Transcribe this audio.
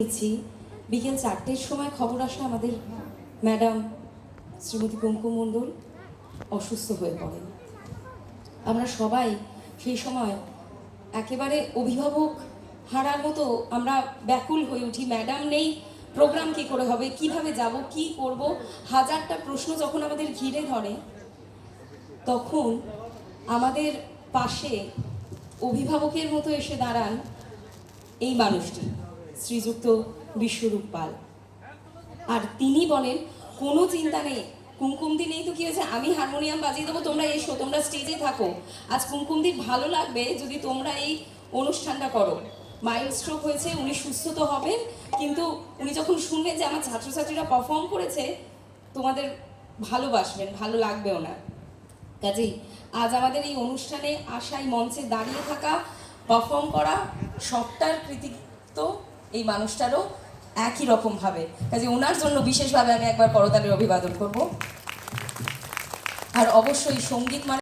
পেয়েছি বিকেল চারটের সময় খবর আসে আমাদের ম্যাডাম শ্রীমতী কুঙ্কু মণ্ডল অসুস্থ হয়ে পড়েন। আমরা সবাই সেই সময় একেবারে অভিভাবক হারার মতো আমরা ব্যাকুল হয়ে উঠি, ম্যাডাম নেই, প্রোগ্রাম কি করে হবে? কীভাবে যাব? কি করব? হাজারটা প্রশ্ন যখন আমাদের ঘিরে ধরে, তখন আমাদের পাশে অভিভাবকের মতো এসে দাঁড়ান এই মানুষটি। শ্রীযুক্ত বিশ্বরূপ পাল। আর তিনি বলেন, কোনো চিন্তা নেই। কুমকুমদি নেই তো কি হয়েছে? আমি হারমোনিয়াম বাজিয়ে দেবো, তোমরা এসো, তোমরা স্টেজে থাকো। আজ কুমকুমদির ভালো লাগবে যদি তোমরা এই অনুষ্ঠানটা করো। মাইল্ড স্ট্রোক হয়েছে, উনি সুস্থ তো হবেন, কিন্তু উনি যখন শুনবেন যে আমার ছাত্রছাত্রীরা পারফর্ম করেছে, তোমাদের ভালোবাসবেন, ভালো লাগবেও না। কাজেই আজ আমাদের এই অনুষ্ঠানে আশায় মঞ্চে দাঁড়িয়ে থাকা পারফর্ম করা, সবটার কৃতিত্ব এই মানুষটারও একই রকম ভাবে। কাজে ওনার জন্য বিশেষভাবে আমি একবার করতালের অভিবাদন করব। আর অবশ্যই সংগীত মানে